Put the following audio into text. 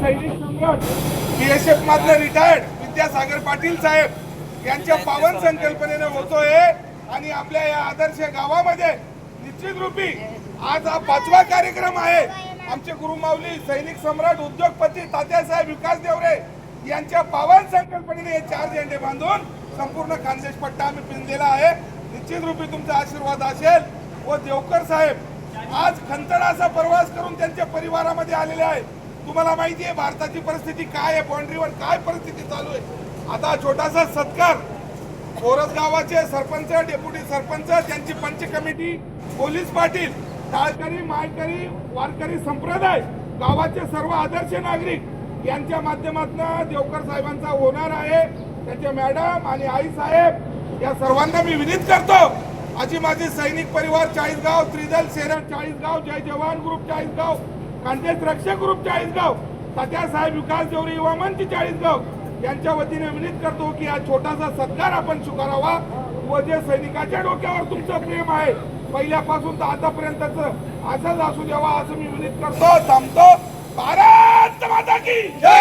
सैनिक सम्राट बीएसएफ मधले रिटायर्ड विद्यासागर पाटील साहेब यांच्या पावन संकल्पनेने होतोय आणि आपल्या या आदर्श गावामध्ये निश्चित रूपी आज हा पाचवा कार्यक्रम आहे. आमचे गुरुमाऊली सैनिक सम्राट उद्योगपती तात्यासाहेब विकास देवरे यांच्या पावन संकल्पनेने हे चार झेंडे बांधून संपूर्ण खानदेश पट्टा आम्ही पिंजलेला आहे. निश्चित रूपी तुमचा आशीर्वाद असेल. व देवकर साहेब आज खंतडा असा प्रवास करून त्यांच्या परिवारामध्ये आलेले आहेत. तुम्हाला माहिती आहे भारताची परिस्थिती काय आहे? बाउंड्रीवर काय परिस्थिती चालू आहे? आता छोटासा सत्कार. कोरस गावाचे सरपंच डेप्युटी सरपंच त्यांची पंच कमिटी पोलीस पाटील टाळकरी माळकरी वारकरी संप्रदाय गावाचे सर्व आदर्श नागरिक यांच्या माध्यमातून देवकर साहेबांचा होणार आहे. त्याचे मॅडम आणि आई साहेब या सर्वांना मी विनीत करतो. आजी माझी सैनिक परिवार चाळीसगाव त्रिदल सेना चाळीसगाव जय जवान ग्रुप चाळीसगाव. खानदेश रक्षक ग्रुप चाळीसगाव तात्या साहेब विकास देवरे युवा मंच चाळीसगाव यांच्या वतीने विनीत करतो की हा छोटासा सत्कार आपण स्वीकारावा व जे सैनिकाच्या डोक्यावर तुमचं प्रेम आहे पहिल्यापासून तर आतापर्यंतच असंच असू द्यावा असं मी विनीत करतो. थांबतो. भारत माता की जय!